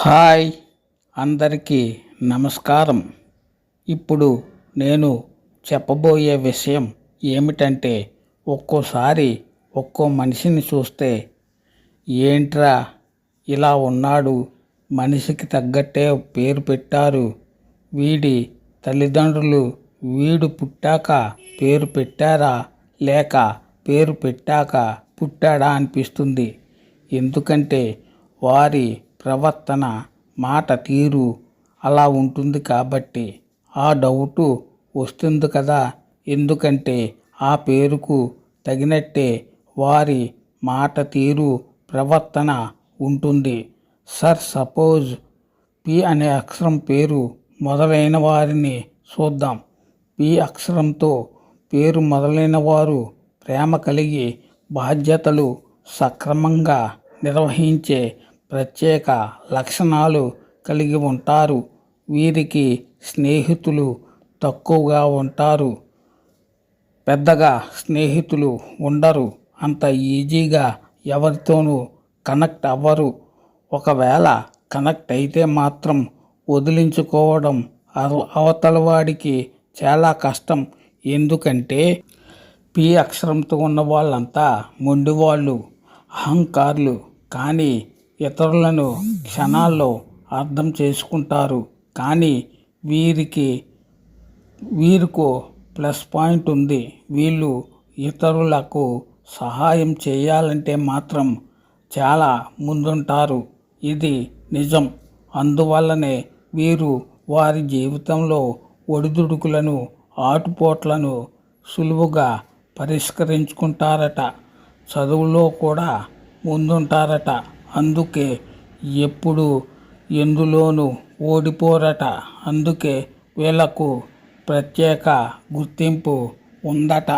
Hi అందరికీ నమస్కారం. ఇప్పుడు నేను చెప్పబోయే విషయం ఏమిటంటే ఒక్కోసారి ఒక్కో మనిషిని చూస్తే ఏంట్రా ఇలా ఉన్నాడు మనిషికి తగ్గట్టే పేరు పెట్టారు వీడి తల్లిదండ్రులు వీడు పుట్టాక పేరు పెట్టారా లేక పేరు పెట్టాక పుట్టాడా అనిపిస్తుంది. ఎందుకంటే వారి ప్రవర్తన మాట తీరు అలా ఉంటుంది కాబట్టి ఆ డౌటు వస్తుంది కదా. ఎందుకంటే ఆ పేరుకు తగినట్టే వారి మాట తీరు ప్రవర్తన ఉంటుంది. సర్ సపోజ్ పి అనే అక్షరం పేరు మొదలైన వారిని చూద్దాం. పి అక్షరంతో పేరు మొదలైన వారు ప్రేమ కలిగి బాధ్యతలు సక్రమంగా నిర్వహించే ప్రత్యేక లక్షణాలు కలిగి ఉంటారు. వీరికి స్నేహితులు తక్కువగా ఉంటారు. పెద్దగా స్నేహితులు ఉండరు. అంత ఈజీగా ఎవరితోనూ కనెక్ట్ అవ్వరు. ఒకవేళ కనెక్ట్ అయితే మాత్రం వదిలించుకోవడం అవ- అవతల వాడికి చాలా కష్టం. ఎందుకంటే పి అక్షరంతో ఉన్న వాళ్ళంతా మొండివాళ్ళు అహంకారులు. కానీ ఇతరులను క్షణాల్లో అర్థం చేసుకుంటారు. కానీ వీరికి వీరికో ప్లస్ పాయింట్ ఉంది. వీళ్ళు ఇతరులకు సహాయం చేయాలంటే మాత్రం చాలా ముందుంటారు. ఇది నిజం. అందువల్లనే వీరు వారి జీవితంలో ఒడిదుడుకులను ఆటుపోట్లను సులువుగా పరిష్కరించుకుంటారట. చదువులో కూడా ముందుంటారట. అందుకే ఎప్పుడు ఎందులోనూ ఓడిపోరట. అందుకే వీళ్ళకు ప్రత్యేక గుర్తింపు ఉందట.